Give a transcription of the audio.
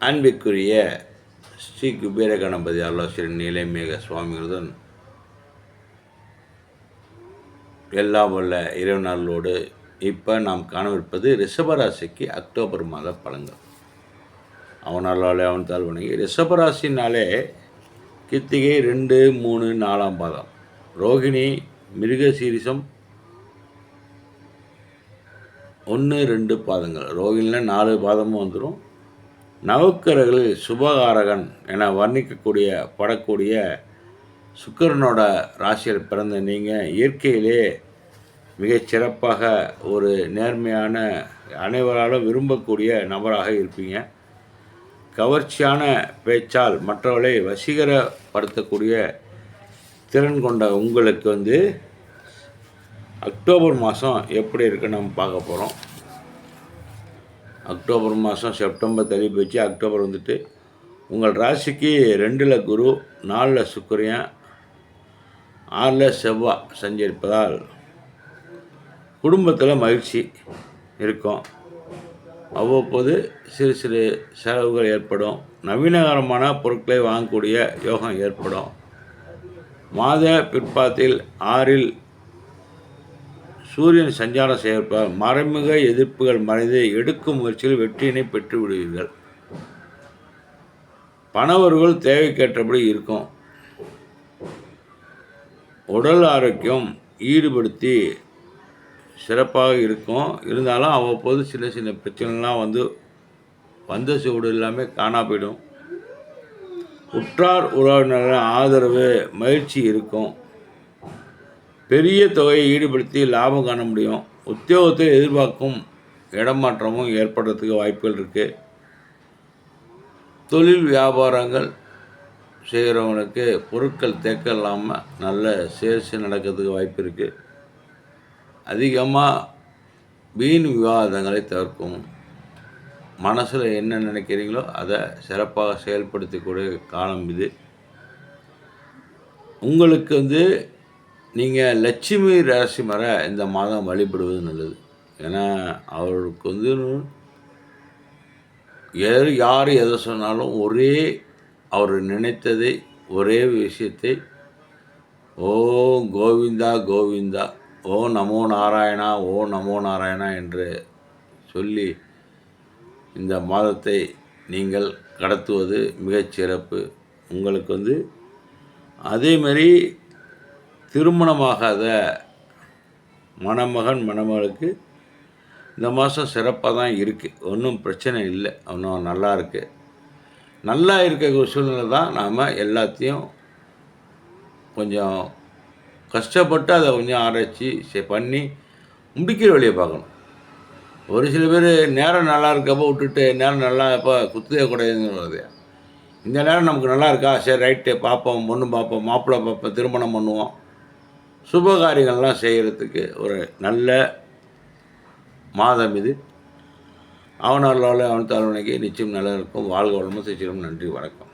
அன்பிற்குரிய ஸ்ரீ குபேர கணபதி ஆலோசனை நீலமேக சுவாமிகளுடன் எல்லாம் உள்ள இரவு நாளோடு இப்போ நாம் காணவிருப்பது ரிஷபராசிக்கு அக்டோபர் மாத பழங்கள் அவனாலே அவன் தாழ் வணங்கி ரிஷபராசினாலே கித்திகை ரெண்டு மூணு நாலாம் பாதம். ரோகிணி மிருகசீரிசம் ஒன்று ரெண்டு பாதங்கள். ரோகிணியில் நாலு பாதமும் வந்துடும் நவக்கரகளில் சுபகாரகன் என வர்ணிக்கக்கூடிய படக்கூடிய சுக்கிரனோட ராசியில் பிறந்த நீங்கள் இயற்கையிலே மிகச் சிறப்பாக ஒரு நேர்மையான அனைவராலும் விரும்பக்கூடிய நபராக இருப்பீங்க. கவர்ச்சியான பேச்சால் மற்றவர்களை வசீகரப்படுத்தக்கூடிய திறன் கொண்ட உங்களுக்கு வந்து அக்டோபர் மாதம் எப்படி இருக்குன்னு நம்ம பார்க்க போகிறோம் அக்டோபர் மாதம் செப்டம்பர் தள்ளி போச்சு அக்டோபர் வந்துட்டு. உங்கள் ராசிக்கு ரெண்டில் குரு நாலில் சுக்கிரன் ஆறில் செவ்வாய் சஞ்சரிப்பதால் குடும்பத்தில் மகிழ்ச்சி இருக்கும். அவ்வப்போது சிறு சிறு செலவுகள் ஏற்படும். நவீனகரமான பொருட்களை வாங்கக்கூடிய யோகம் ஏற்படும். மாத பிற்பாத்தில் ஆறில் சூரியன் சஞ்சாரம் செய்யப்ப மறைமுக எதிர்ப்புகள் மறைந்து எடுக்கும் முயற்சியில் வெற்றியினை பெற்று விடுவீர்கள். பணவர்கள் தேவைக்கேற்றபடி இருக்கும். உடல் ஆரோக்கியம் ஈடுபடுத்தி சிறப்பாக இருக்கும். இருந்தாலும் அவ்வப்போது சின்ன சின்ன பிரச்சனைலாம் வந்து வந்த சூடு எல்லாமே காணா போயிடும். உற்றார் உறவினர்கள் ஆதரவு மகிழ்ச்சி இருக்கும். பெரிய தொகையை ஈடுபடுத்தி லாபம் காண முடியும். உத்தியோகத்தில் எதிர்பார்க்கும் இடமாற்றமும் ஏற்படுறதுக்கு வாய்ப்புகள் இருக்குது தொழில் வியாபாரங்கள் செய்கிறவங்களுக்கு பொருட்கள் தேக்க இல்லாமல் நல்ல சேல்ஸ் நடக்கிறதுக்கு வாய்ப்பு இருக்குது அதிகமாக வீண் விவாதங்களை தவிர்க்கும். மனசில் என்ன நினைக்கிறீங்களோ அதை சிறப்பாக செயல்படுத்தக்கூடிய காலம் இது. உங்களுக்கு வந்து நீங்கள் லட்சுமி ராசி மர இந்த மாதம் வழிபடுவது நல்லது. ஏன்னா அவருக்கு வந்து யார் யார் எதை சொன்னாலும் ஒரே அவர் நினைத்ததை ஒரே விஷயத்தை ஓ கோவிந்தா கோவிந்தா ஓ நமோ நாராயணா ஓ நமோ நாராயணா என்று சொல்லி இந்த மாதத்தை நீங்கள் கடத்துவது மிகச் சிறப்பு. உங்களுக்கு வந்து அதேமாரி திருமணமாகாத மணமகன் மணமகளுக்கு இந்த மாதம் சிறப்பாக தான் இருக்குது ஒன்றும் பிரச்சனை இல்லை. ஒன்றும் நல்லா இருக்குது நல்லா இருக்க சூழ்நிலை தான் நாம் எல்லாத்தையும் கொஞ்சம் கஷ்டப்பட்டு அதை கொஞ்சம் ஆராய்ச்சி பண்ணி முடிக்கிற வழியை பார்க்கணும். ஒரு சில பேர் நேரம் நல்லா இருக்கப்போ விட்டுட்டு நேரம் நல்லா இப்போ குத்துதே கூடாதுங்கிறது. இந்த நேரம் நமக்கு நல்லா இருக்கா? சரி ரைட்டு பார்ப்போம் பொண்ணு பார்ப்போம் மாப்பிள்ளை பார்ப்போம் திருமணம் பண்ணுவோம். சுபகாரியங்கள்லாம் செய்கிறதுக்கு ஒரு நல்ல மாதம் இது. அவனால் அவன் தலைவனைக்கு நிச்சயம் நல்லா இருக்கும். வாழ்க வளமும் சீக்கிரம் நன்றி வணக்கம்.